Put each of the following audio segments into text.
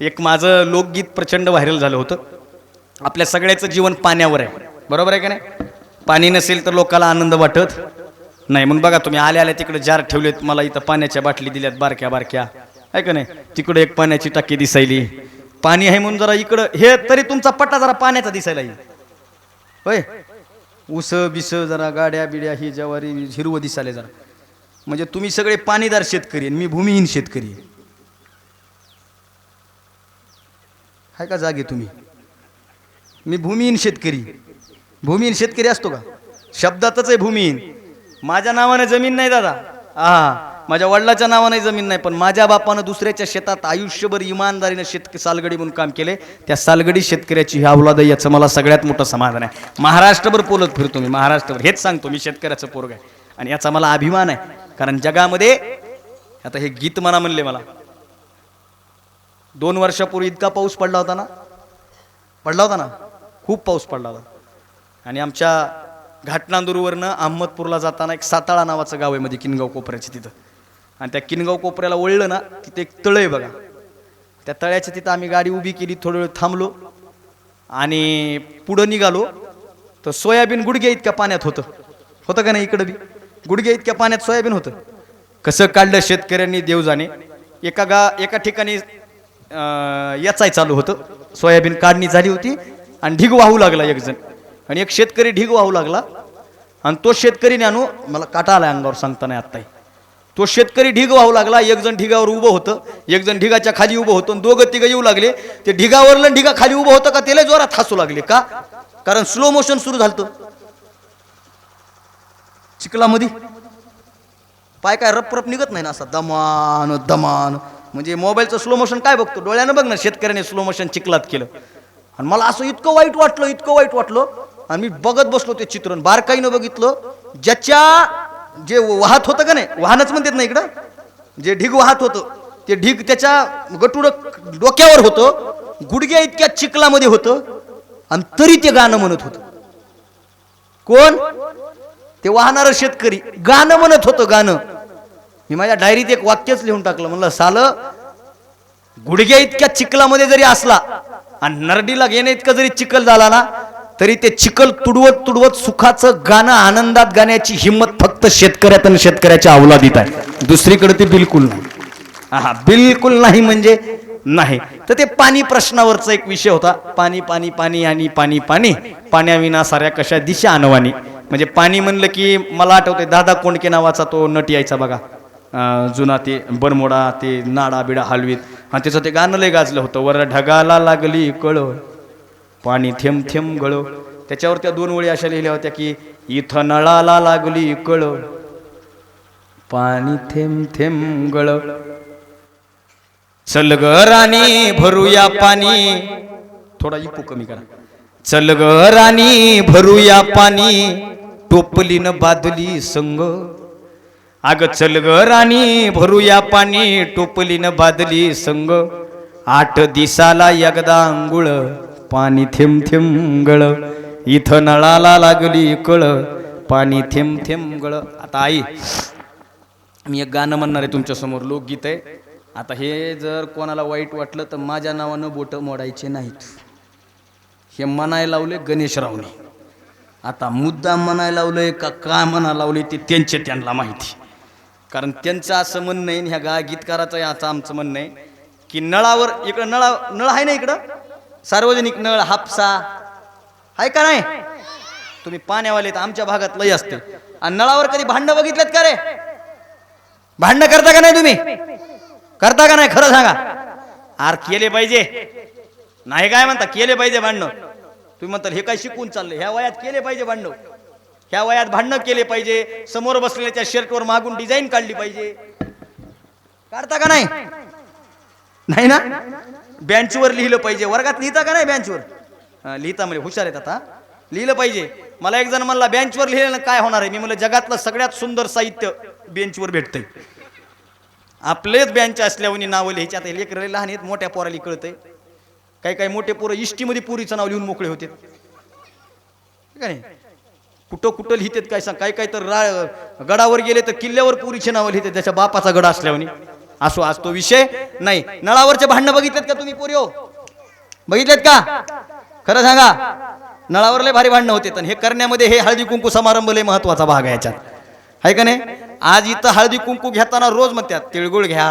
एक माझं लोकगीत प्रचंड व्हायरल झालं होतं. आपल्या सगळ्याचं जीवन पाण्यावर आहे. बरोबर आहे का नाही? पाणी नसेल तर लोकाला आनंद वाटत नाही. मग बघा तुम्ही आल्या आल्या तिकडे जार ठेवलेत मला इथं पाण्याच्या बाटली दिल्यात बारक्या बारक्या. आहे का नाही? तिकडे एक पाण्याची टाकी दिसायली. पाणी आहे म्हणून जरा इकडं हे तरी तुमचा पट्टा जरा पाण्याचा दिसायला येईल. होय? उस बिस जरा गाड्या बिड्या ही ज्वारी हिरवं दिसायला जरा. म्हणजे तुम्ही सगळे पाणीदार शेतकरी आणि मी भूमिहीन शेतकरी. आहे हाय का जागे तुम्ही? मी भूमिहीन शेतकरी. भूमिहीन शेतकरी असतो का? शब्दातच आहे भूमिहीन. माझ्या नावाने जमीन नाही दादा. हा माझ्या वडिलाच्या नावाने जमीन नाही पण माझ्या बापानं दुसऱ्याच्या शेतात आयुष्यभर इमानदारीनं शेतक सालगडी म्हणून काम केले. त्या सालगडी शेतकऱ्याची ही अवलाद आहे याचं मला सगळ्यात मोठं समाधान आहे. महाराष्ट्रभर बोलत फिरतो मी महाराष्ट्रभर. हेच सांगतो मी शेतकऱ्याचं पोरग आहे. आणि याचा मला अभिमान आहे कारण जगामध्ये आता हे गीत म्हणा म्हणले मला दोन वर्षापूर्वी इतका पाऊस पडला होता ना? पडला होता ना? खूप पाऊस पडला होता. आणि आमच्या घाटनांदूरवरनं अहमदपूरला जाताना एक साताळा नावाचं गाव आहे मध्ये किनगाव कोपऱ्याचं तिथं. आणि त्या किनगाव कोपऱ्याला वळलं ना तिथे एक तळ आहे बघा. त्या तळ्याच्या तिथं आम्ही गाडी उभी केली थोडं वेळ थांबलो आणि पुढं निघालो. तर सोयाबीन गुडघ्या इतक्या पाण्यात होतं. होतं का नाही इकडं बी? गुडघ्या इतक्या पाण्यात सोयाबीन होतं. कसं काढलं शेतकऱ्यांनी देव जाणे एका गा एका ठिकाणी याचाही चालू होतं. सोयाबीन काढणी झाली होती आणि ढीग वाहू लागला एकजण. आणि एक शेतकरी ढीग वाहू लागला. आणि तो शेतकरी आणू मला काटा आला अंगावर सांगता नाही आत्ताही. तो शेतकरी ढीग वाहू लागला एक जण ढिगावर उभं होतं. एक जण ढिगाच्या खाली उभं होतं दोघं तिघं येऊ लागले. ते ढिगावरलं ढिगा खाली उभं होतं का त्याला जोरात हसू लागले का? कारण स्लो मोशन सुरू झालं चिखलामध्ये. पाय काय रप रप निघत नाही ना असा? दमान दमान. म्हणजे मोबाईलचं स्लो मोशन काय बघतो? डोळ्यानं बघ ना शेतकऱ्याने स्लो मोशन चिखलात केलं. आणि मला असं इतकं वाईट वाटलं इतकं वाईट वाटलं. आणि मी बघत बसलो ते चित्रण बारकाईनं बघितलं. ज्याच्या जे वाहत होतं का नाही वाहनच म्हणतात ना इकडं जे ढीग वाहत होतं ते ढीग त्याच्या गटुड डोक्यावर होतं गुडघ्या इतक्या चिखलामध्ये होतं आणि तरी ते गाणं म्हणत होतं. कोण? ते वाहणारं शेतकरी. गाणं म्हणत होतं गाणं. मी माझ्या डायरीत एक वाक्यच लिहून टाकलं. म्हणलं साल गुडघ्या इतक्या चिखलामध्ये जरी असला आणि नरडीला घेणे इतकं जरी चिखल झाला ना तरी ते चिखल तुडवत तुडवत सुखाचं गाणं आनंदात गाण्याची हिंमत फक्त शेतकऱ्यात आणि शेतकऱ्याच्या अवलादीत आहे. दुसरीकडे ते बिलकुल नाही. हा बिलकुल नाही म्हणजे नाही. तर ते पाणी प्रश्नावरचा एक विषय होता. पाणी पाणी पाणी आणि पाणी पाणी. पाण्याविना साऱ्या कशा दिशा अनवानी म्हणजे पाणी म्हणलं की मला आठवते दादा कोंडके नावाचा तो नट यायचा बघा. जुना ते बनमोडा ते नाडा बिडा हलवीत. आणि त्याचं ते गाणं लय गाजलं होतं. वर ढगाला लागली कळ पाणी थेंब थेंब गळ त्याच्यावर त्या दोन ओळी अशा लिहिल्या होत्या की इथं नळाला लागली कळ पाणी थेंब थेंब गळ चल ग राणी भरूया पाणी. थोडा इपू कमी करा. चल ग राणी भरूया पाणी. टोपलीनं बादली संग. अग चल ग राणी भरूया पाणी टोपलीनं बादली संग. आठ दिसाला एकदा अंघुळ पाणी थेंब थेंब गळ. इथं नळाला लागली कळ पाणी थेंब थेंब गळ. आता आई मी एक गाणं म्हणणार आहे तुमच्यासमोर लोकगीत आहे. आता हे जर कोणाला वाईट वाटलं तर माझ्या नावानं बोट मोडायचे नाहीत. हे म्हणायला लावले गणेशरावने आता मुद्दा म्हणायला लावलंय का काय म्हणा लावले ते त्यांचे त्यांना माहिती. कारण त्यांचं असं म्हणणं आहे आणि ह्या गा गीतकाराचं याचं आमचं म्हणणं आहे की नळावर इकडं नळा नळ आहे ना इकडं? सार्वजनिक नळ हापसा. आहे का नाही? तुम्ही पाण्यावाले तर आमच्या भागात लय असते. आणि नळावर कधी भांडणं बघितलेत का रे? भांडणं करता का नाही तुम्ही? करता का नाही? खरं सांगा. आर केले पाहिजे. नाही काय म्हणता केले पाहिजे भांडणं. तुम्ही म्हणता हे काय शिकून चाललंय ह्या वयात केले पाहिजे भांडणं. ह्या वयात भांडणं केले पाहिजे समोर बसलेल्या शर्टवर मागून डिझाईन काढली पाहिजे. काढता का नाही? नाही ना? बेंचवर लिहिलं पाहिजे. वर्गात लिहिता का नाही बेंचवर लिहिता म्हणजे हुशार आहेत आता. लिहिलं पाहिजे. मला एक जण म्हणला बेंचवर लिहिलं काय होणार आहे? मी म्हणलं जगातलं सगळ्यात सुंदर साहित्य बेंचवर भेटतंय. आपलेच बेंच असल्यावर नावं लिहायची. आता लेकर लहान आहेत मोठ्या पोराली कळतंय. काही काही मोठे पोरं इष्टीमध्ये पुरीचं नाव लिहून मोकळे होते. का नाही? कुठं कुठं लिहितात काय सांग? काय काय तर रा गडावर गेले तर किल्ल्यावर पुरीचे नावं लिहितात त्याच्या बापाचा गड असल्यावर. असो आज तो विषय नाही. नळावरचे भांडणं बघितलेत का तुम्ही पोरी हो बघितलेत का? खरं सांगा नळावर लय भारी भांडणं होते. हे करण्यामध्ये हे हळदी कुंकू समारंभ लय महत्त्वाचा भाग आहे याच्यात. आहे का नाही? आज इथं हळदी कुंकू घेताना रोज म्हणतात तिळगुळ घ्या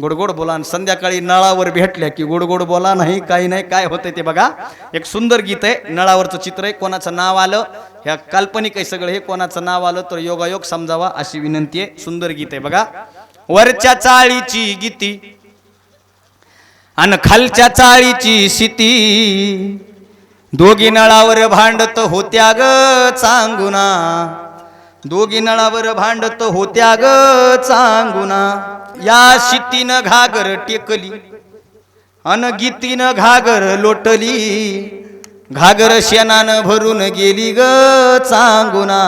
गोडगोड बोला आणि संध्याकाळी नळावर भेटल्या की गोडगोड बोला नाही काही नाही काय होतंय ते बघा. एक सुंदर गीत आहे नळावरचं चित्र आहे कोणाचं नाव आलं? ह्या काल्पनिक आहे सगळं हे कोणाचं नाव आलं तर योगायोग समजावा अशी विनंती आहे. सुंदर गीत आहे बघा. वरच्या चाळीची गीती आणि खालच्या चाळीची शिती दोघी नळावर भांडत होत्या ग चांगुना. दोघी नळावर भांडत होत्या ग चांगुना. या शितीनं घागर टेकली अन गीतीनं घागर लोटली. घागर शेणानं भरून गेली ग चांगुना.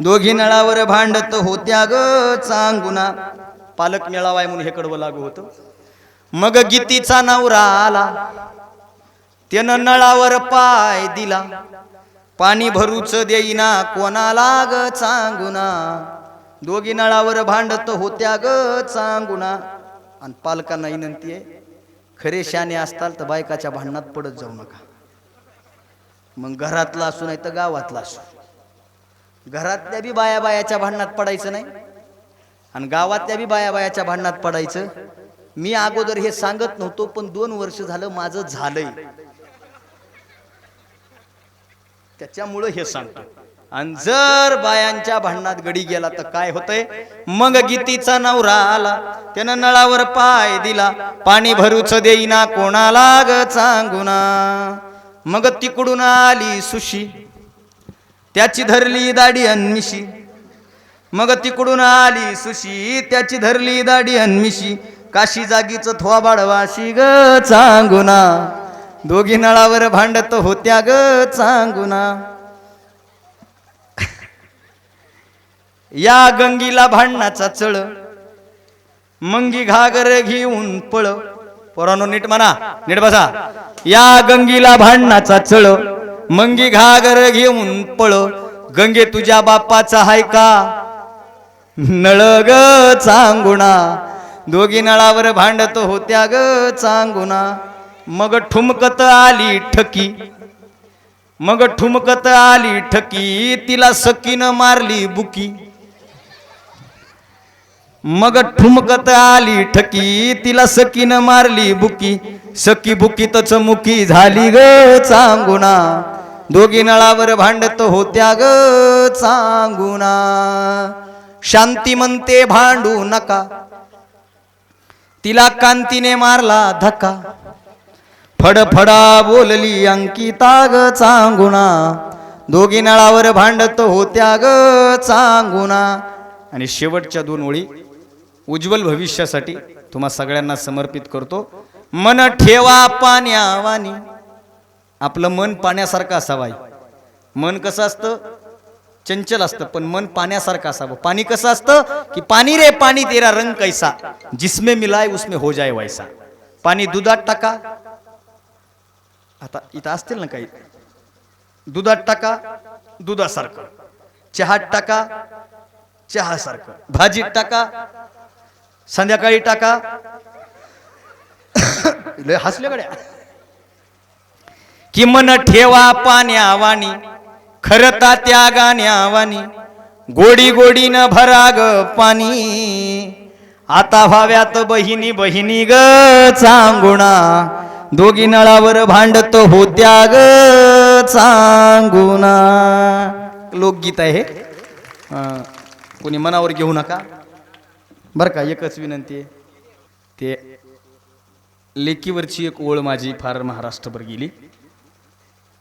दोघी नळावर भांडत होत्या ग चांगुना. पालक मेळावाय आहे म्हणून हे कडवं लागू होतं. मग गीतीचा नवरा आला. त्यानं नळावर पाय दिला. पाणी भरूच देईना कोणाला ग चांगुना? दोघी नळावर भांडत होत्या ग चांगुना. आणि पालकांना विनंती आहे खरे शाने असताल तर बायकाच्या भांडणात पडत जाऊ नका. मग घरातला असू नाही तर गावातला असू. घरातल्या बी बाया बायाच्या भांडणात पडायचं नाही. आणि गावातल्या बी बाया बायाच्या भांडणात पडायचं. मी अगोदर हे सांगत नव्हतो पण दोन वर्ष झालं माझं झालंय. त्याच्यामुळं हे सांगतो आणि जर बायांच्या भांडणात गडी गेला तर काय होतंय? मग गीतीचा नवरा आला त्यानं नळावर पाय दिला पाणी भरूच देईना कोणाला ग चांगुना. मग तिकडून आली सुशी त्याची धरली दाढी अन्मिशी. मग तिकडून आली सुशी त्याची धरली दाढी अन्मिशी. काशी जागीच थोबाडवाशी ग चांगुना. दोघी नळावर भांडत होत्या ग चांगुना. या गंगीला भांडणाचा चळ. मंगी घागर घेऊन पळ. पोरानो नीट म्हणा नीट बसा. या गंगीला भांडणाचा चळ. मंगी घागर घेऊन पळ. गंगे तुझ्या बाप्पाचा हाय का? नळ ग चांगुणा दोघी नळावर भांडत होत्या ग चांगुणा मग ठुमकत आली ठकी. मग ठुमकत आली ठकी तिला सकीनं मारली बुकी. मग ठुमकत आली ठकी तिला सकीनं मारली बुकी. सकी बुकीतच मुकी झाली ग चांगुणा दोघी नळावर भांडत होत्या ग चांगुणा शांती म्हणते भांडू नका. तिला कांतीने मारला धक्का. फडफडा बोलली अंकिता ग चांगुणा दोघी नळावर भांडत होत्या ग चांगुणा आणि शेवटच्या दोन ओळी उज्ज्वल भविष्यासाठी तुम्हा सगळ्यांना समर्पित करतो. मन ठेवा पाण्यावानी. आपलं मन पाण्यासारखं असावं आई. मन कसं असतं? चंचल असतं पण मन पाण्यासारखं असावं. पाणी कसं असतं? की पाणी रे पाणी तेरा रंग कैसा. जिसमें मिलाय उसमें हो जाय वैसा. पाणी दुधात टाका आता इथं असतील ना काही? दुधात टाका दुधासारखं. चहात टाका चहासारखं. भाजीत टाका संध्याकाळी टाका. लय कि मन ठेवा पाण्यावानी खरता त्या गाण्यावानी गोडी गोडीनं भराग पाणी. आता व्हाव्यात बहिणी बहिणी ग चांगुणा दोघी नळावर भांडत होत्या ग चांगुना लोकगीत आहे कोणी मनावर घेऊ नका. बरं का एकच विनंती आहे. ते लेकीवरची एक ओळ माझी फार महाराष्ट्रभर गेली.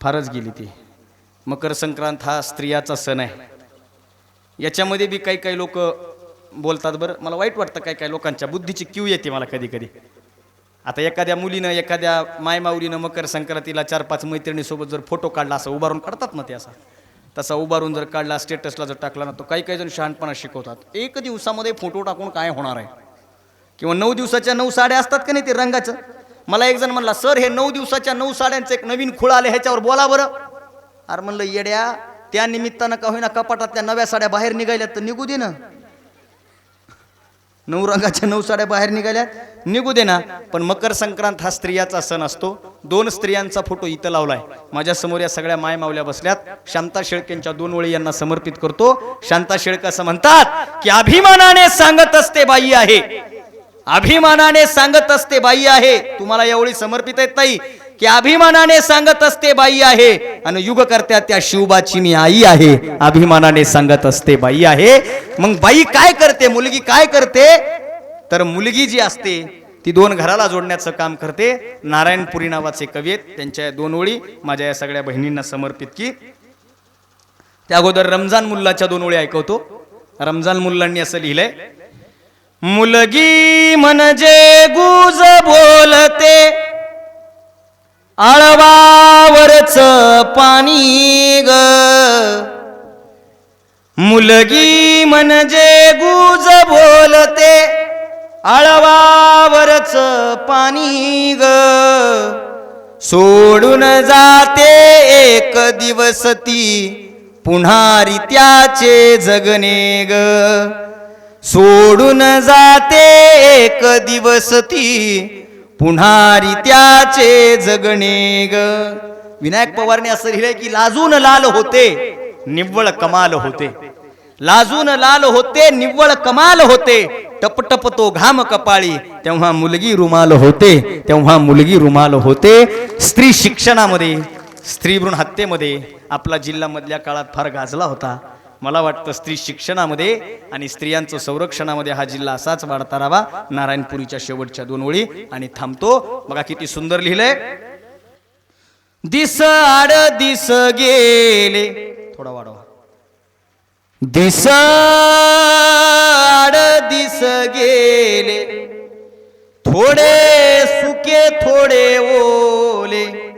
फारच गेली ती. मकर संक्रांत हा स्त्रियाचा सण आहे. याच्यामध्ये बी काही काही लोक बोलतात बरं. मला वाईट वाटतं काही काही लोकांच्या बुद्धीची क्यू येते मला कधी कधी. आता एखाद्या मुलीनं एखाद्या मायमाऊलीनं मकर संक्रांतीला चार पाच मैत्रिणीसोबत जर फोटो काढला असं उभारून काढतात ना ते असा? तसा उभारून जर काढला स्टेटसला जर टाकला ना तो काही काही जण शहाणपणा शिकवतात. एक दिवसामध्ये फोटो टाकून काय होणार आहे? किंवा नऊ दिवसाच्या नऊ साड्या असतात का नाही ते रंगाचं? मला एक जण म्हणला सर हे नऊ दिवसाच्या नऊ साड्यांचं एक नवीन खुळ आले ह्याच्यावर बोला बरं. अरे म्हणलं येड्या त्या निमित्तानं का होईना कपाटात त्या नव्या साड्या बाहेर निघायल्या तर निघू दे ना. नऊ रंगाच्या नऊ साड्या बाहेर निघाल्या निघू दे ना पण मकर संक्रांत हा स्त्रियाचा सण असतो. दोन स्त्रियांचा फोटो इथं लावलाय. माझ्यासमोर या सगळ्या माय मावल्या बसल्यात. शांता शेळकेंच्या दोन ओळी यांना समर्पित करतो. शांता शेळके असं म्हणतात की अभिमानाने सांगत असते बाई आहे. अभिमानाने सांगत असते बाई आहे. तुम्हाला यावेळी समर्पित आहेत नाही. त्या अभिमानाने सांगत असते बाई आहे. आणि युगकर्त्या त्या शिवबाची मी आई आहे. अभिमानाने सांगत असते बाई आहे. मग बाई काय करते? मुलगी काय करते? तर मुलगी जी असते ती दोन घराला जोडण्याचं काम करते. नारायणपुरी नावाचे कवी आहेत. त्यांच्या दोन ओळी माझ्या या सगळ्या बहिणींना समर्पित की. त्या अगोदर रमजान मुल्लाच्या दोन ओळी ऐकवतो. रमजान मुल्लांनी असं लिहिलंय. मुलगी म्हणजे गुज बोलते आळवावरच पाणी ग. मुलगी म्हणजे गुज बोलते आळवावरच पाणी ग. सोडून जाते एक दिवस ती पुन्हा रित्याचे जगणे ग. सोडून जाते एक दिवस ती पुन्हा रित्याचे जगणे ग. विनायक पवारने असं लिहिलंय की लाजून लाल होते निव्वळ कमाल होते. लाजून लाल होते निव्वळ कमाल होते. टपटप तो घाम कपाळी तेव्हा मुलगी रुमाल होते तेव्हा मुलगी रुमाल होते. स्त्री शिक्षणामध्ये स्त्री भ्रूण हत्येमध्ये आपला जिल्हा मधल्या काळात फार गाजला होता. मला वाटतं स्त्री शिक्षणामध्ये आणि स्त्रियांचं संरक्षणामध्ये हा जिल्हा असाच वाढता राहावा. नारायणपुरीच्या शेवटच्या दोन ओळी आणि थांबतो. बघा किती सुंदर लिहिलंय. दिस आड दिस गेले. थोडा वाढवा. दिस आड दिस गेले. थोडे सुके थोडे ओले.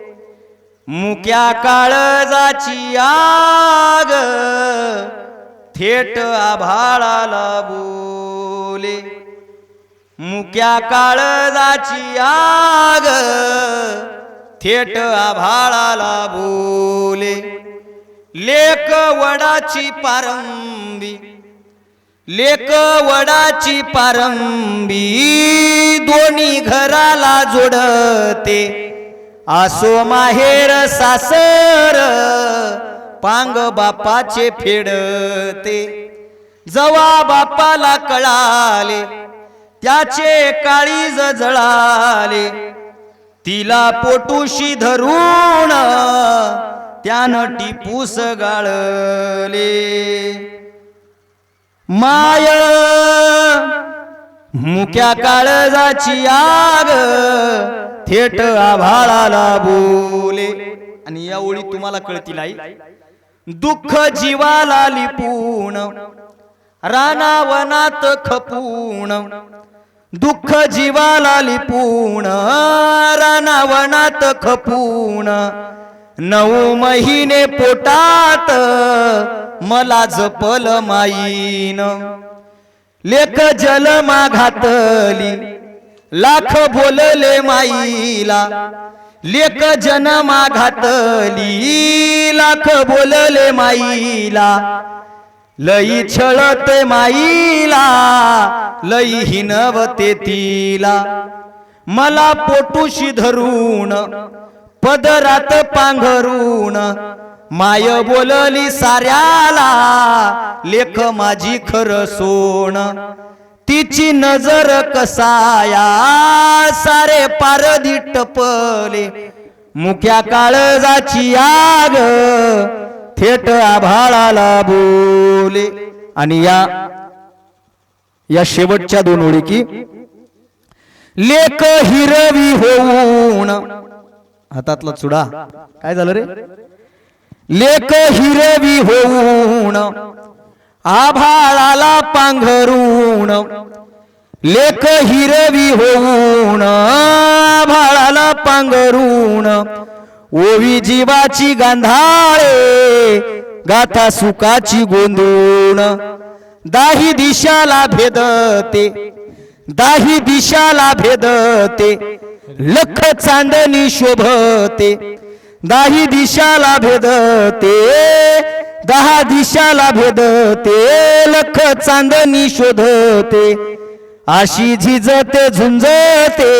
मुक्या काळजाची आग. थेट आभाळाला बोले. मुक्या काळजाची आग थेट आभाळाला बोले. लेक वडाची पारंबी लेक वडाची पारंबी दोन्ही घराला जोडते. आसो माहेर सासर पांग बापाचे फेडते. जवा बापाला कळाले त्याचे काळीज जळाले. तिला पोटुशी धरून त्यानं टिपूस गाळले. माय मुक्या काळजाची आग थेट आभाळाला बोले. आणि या ओळी तुम्हाला कळतील आई. दुःख जीवाला लिपून रानावनात खपून दुःख जीवाला लिपून रानावनात खपून नऊ महिने पोटात मला जपल माईन. लेख जल माघातली लाख बोलले माईला. लेख जनमा घातली लाख बोलले माईला. लई छळते माईला लई हिनवते तिला. मला पोटुशी धरून पदरात पांघरून माय बोलली साऱ्याला लेख माझी खर सोन. तिची नजर कसाया सारे पारधी टपले. मुक्या काळजाची आग थेट आभाळाला बोले. आणि या या शेवटच्या दोन ओळी की लेख हिरवी होऊन. हातातला चुडा. काय झालं रे? लेख हिरवी होऊन. आभाळाला पांघरून लेख हिरवी होऊन आभाळाला पांघरून ओवी जीवाची गांधाळे गाथा सुखाची गोंधून दाही दिशाला भेदते दाही दिशाला भेदते लख चांदणी शोभते. दाही दिशाला भेदते दहा दिशाला भेदते लख चांदणी शोधते. अशी झिजते झुंजते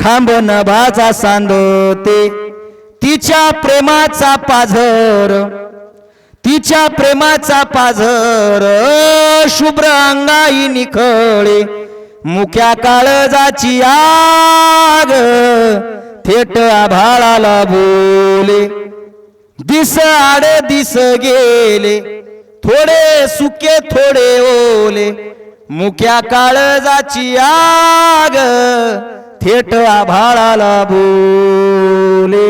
खांब नभाचा सांदते. तिच्या प्रेमाचा पाझर तिच्या प्रेमाचा पाझर शुभ्र अंगाई निखळे. मुक्या काळजाची आग थेट आभाळाला बोले. दिस आडे दिस गेले. थोडे सुके थोडे ओले. मुक्या काळजाची आग थेट आभाळाला बोले.